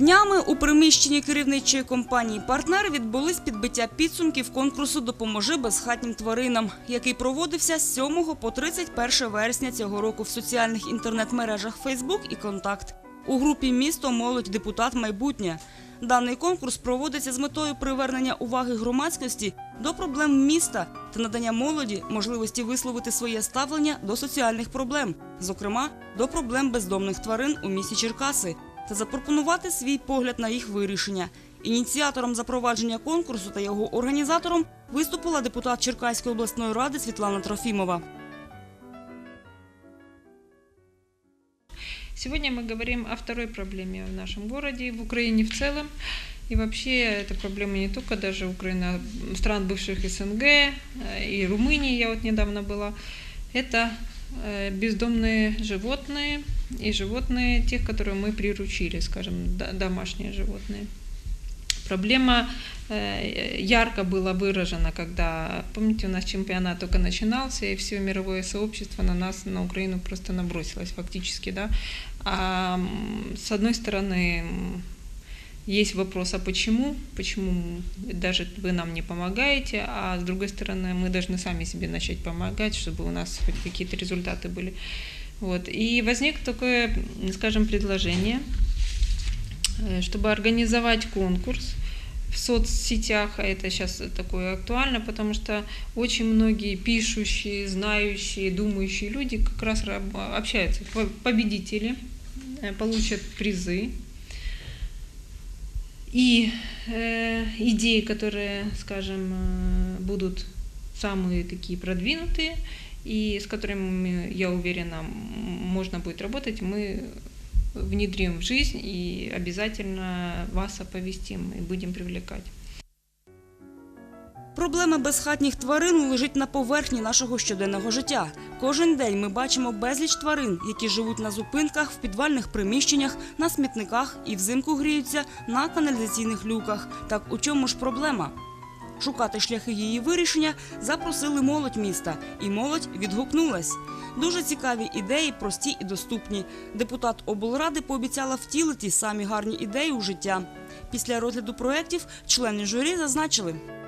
Днями у приміщенні керівничої компанії «Партнер» відбулись підбиття підсумків конкурсу «Допоможи безхатнім тваринам», який проводився з 7 по 31 вересня цього року в соціальних інтернет-мережах «Фейсбук» і «Контакт». У групі «Місто. Молодь. Депутат. Майбутнє». Даний конкурс проводиться з метою привернення уваги громадськості до проблем міста та надання молоді можливості висловити своє ставлення до соціальних проблем, зокрема до проблем бездомних тварин у місті Черкаси, та запропонувати свій погляд на їх вирішення. Ініціатором запровадження конкурсу та його організатором виступила депутат Черкаської обласної ради Світлана Трофімова. Сегодня мы говорим о второй проблеме в нашем городе, и в Украине в целом. И вообще эта проблема не только даже Украина, стран бывших СНГ э, и Румынии, я вот недавно была. Это э, бездомные животные и животные, тех, которые мы приручили, скажем, д- домашние животные. Проблема э, ярко была выражена, когда, помните, у нас чемпионат только начинался, и все мировое сообщество на нас, на Украину просто набросилось фактически, да. А м, с одной стороны, м, есть вопрос, а почему? Почему даже вы нам не помогаете? А с другой стороны, мы должны сами себе начать помогать, чтобы у нас хоть какие-то результаты были. Вот. И возник такое, скажем, предложение, э, чтобы организовать конкурс в соцсетях, а это сейчас такое актуально, потому что очень многие пишущие, знающие, думающие люди как раз общаются. По- Победители э, получат призы. И э, идеи, которые, скажем, э, будут самые такие продвинутые, и с которыми, я уверена, можно будет работать, мы внедрим в жизнь и обязательно вас оповестим и будем привлекать. Проблема безхатніх тварин лежить на поверхні нашого щоденного життя. Кожен день ми бачимо безліч тварин, які живуть на зупинках, в підвальних приміщеннях, на смітниках і взимку гріються на каналізаційних люках. Так у чому ж проблема? Шукати шляхи її вирішення запросили молодь міста, і молодь відгукнулась. Дуже цікаві ідеї, прості і доступні. Депутат облради пообіцяла втілити самі гарні ідеї у життя. Після розгляду проєктів члени журі зазначили.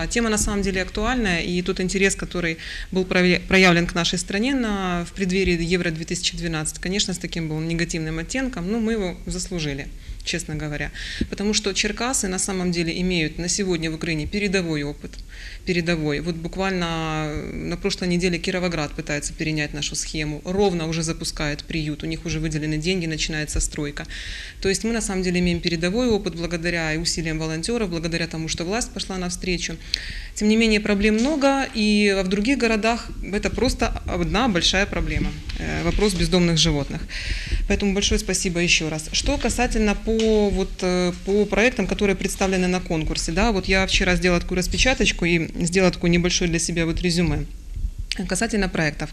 А, Тема на самом деле актуальная, и тот интерес, который был проявлен к нашей стране на, в преддверии Евро-2012, конечно, с таким был негативным оттенком, но мы его заслужили, честно говоря. Потому что Черкасы на самом деле имеют на сегодня в Украине передовой опыт, передовой. Вот буквально на прошлой неделе Кировоград пытается перенять нашу схему, ровно уже запускает приют, у них уже выделены деньги, начинается стройка. То есть мы на самом деле имеем передовой опыт благодаря усилиям волонтеров, благодаря тому, что власть пошла навстречу. Тем не менее, проблем много, и в других городах это просто одна большая проблема. э, Вопрос бездомных животных. Поэтому большое спасибо еще раз. Что касательно по, вот, э, по проектам, которые представлены на конкурсе, да, вот я вчера сделала такую распечаточку и сделала такое небольшое для себя вот резюме. Касательно проектов.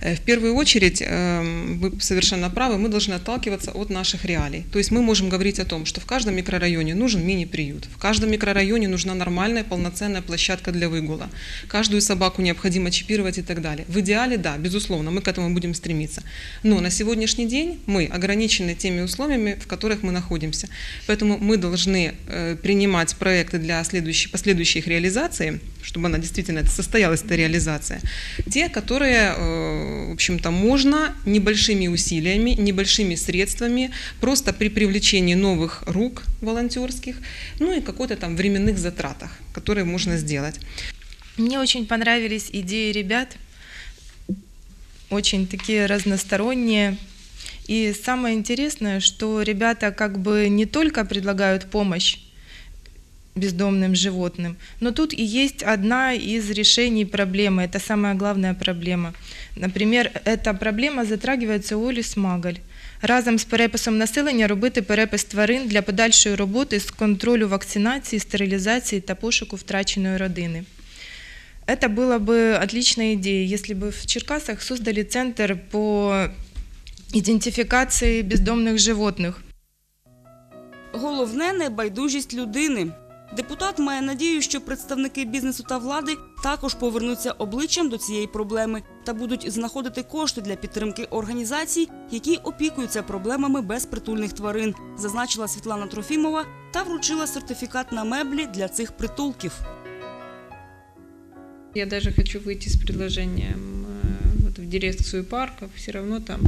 Э, В первую очередь, эм, вы совершенно правы, мы должны отталкиваться от наших реалий. То есть мы можем говорить о том, что в каждом микрорайоне нужен мини-приют, в каждом микрорайоне нужна нормальная полноценная площадка для выгула, каждую собаку необходимо чипировать и так далее. В идеале, да, безусловно, мы к этому будем стремиться. Но на сегодняшний день мы ограничены теми условиями, в которых мы находимся. Поэтому мы должны э, принимать проекты для следующей, последующей их реализации, чтобы она действительно состоялась, эта реализация, те, которые, э, в общем-то, можно небольшими усилиями, небольшими средствами, просто при привлечении новых рук волонтерских, ну и какой-то там временных затратах, которые можно сделать. Мне очень понравились идеи ребят, очень такие разносторонние. И самое интересное, что ребята как бы не только предлагают помощь бездомным животным, но тут и есть одна из решений проблемы. Это самая главная проблема. Наприклад, эта проблема затрагивається у Олі Смагаль. Разом з переписом населення робити перепис тварин для подальшої роботи з контролю вакцинації, стерилізації та пошуку втраченої родини. Это была бы отличная идея, если бы в Черкасах создали центр по идентификации бездомных животных. Головне небайдужість людини. Депутат має надію, що представники бізнесу та влади також повернуться обличчям до цієї проблеми та будуть знаходити кошти для підтримки організацій, які опікуються проблемами безпритульних тварин, зазначила Світлана Трофімова та вручила сертифікат на меблі для цих притулків. Я даже хочу выйти с предложением э, в дирекцию парков, все равно там,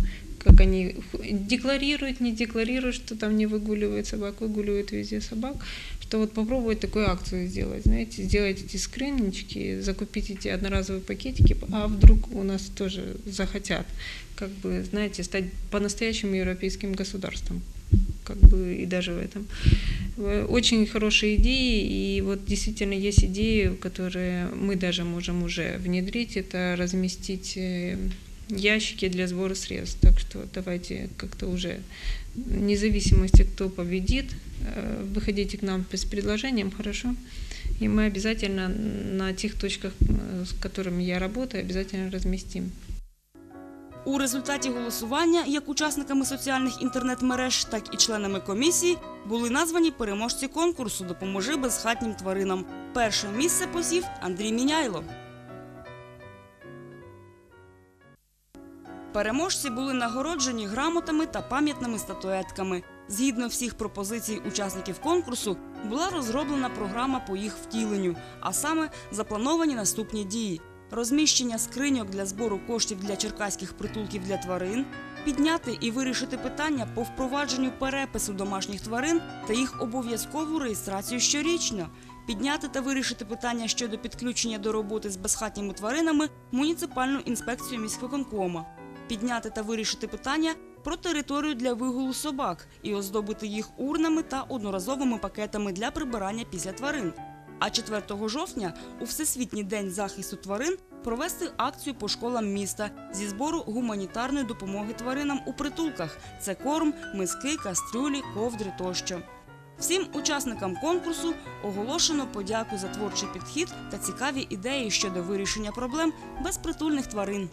как они декларируют, не декларируют, что там не выгуливают собак, выгуливают везде собак, что вот попробовать такую акцию сделать, знаете, сделать эти скриннички, закупить эти одноразовые пакетики, а вдруг у нас тоже захотят, как бы, знаете, стать по-настоящему европейским государством как бы и даже в этом. Очень хорошие идеи, и вот действительно есть идеи, которые мы даже можем уже внедрить, это разместить э, ящики для сбора средств. Так что давайте как-то уже, вне зависимости, кто победит, э, выходите к нам с предложением, хорошо? И мы обязательно на тех точках, э, с которыми я работаю, обязательно разместим. У результаті голосування як учасниками соціальних інтернет-мереж, так і членами комісії були названі переможці конкурсу Допоможи безхатнім тваринам. Перше місце посів Андрій Міняйло. Переможці були нагороджені грамотами та пам'ятними статуетками. Згідно всіх пропозицій учасників конкурсу, була розроблена програма по їх втіленню, а саме заплановані наступні дії: розміщення скриньок для збору коштів для черкаських притулків для тварин, підняти і вирішити питання по впровадженню перепису домашніх тварин та їх обов'язкову реєстрацію щорічно. Підняти та вирішити питання щодо підключення до роботи з безхатніми тваринами муніципальну інспекцію міськвиконкома підняти та вирішити питання про територію для вигулу собак і оздобити їх урнами та одноразовими пакетами для прибирання після тварин. А 4 жовтня у Всесвітній день захисту тварин провести акцію по школам міста зі збору гуманітарної допомоги тваринам у притулках. Це корм, миски, кастрюлі, ковдри тощо. Всім учасникам конкурсу оголошено подяку за творчий підхід та цікаві ідеї щодо вирішення проблем безпритульних тварин.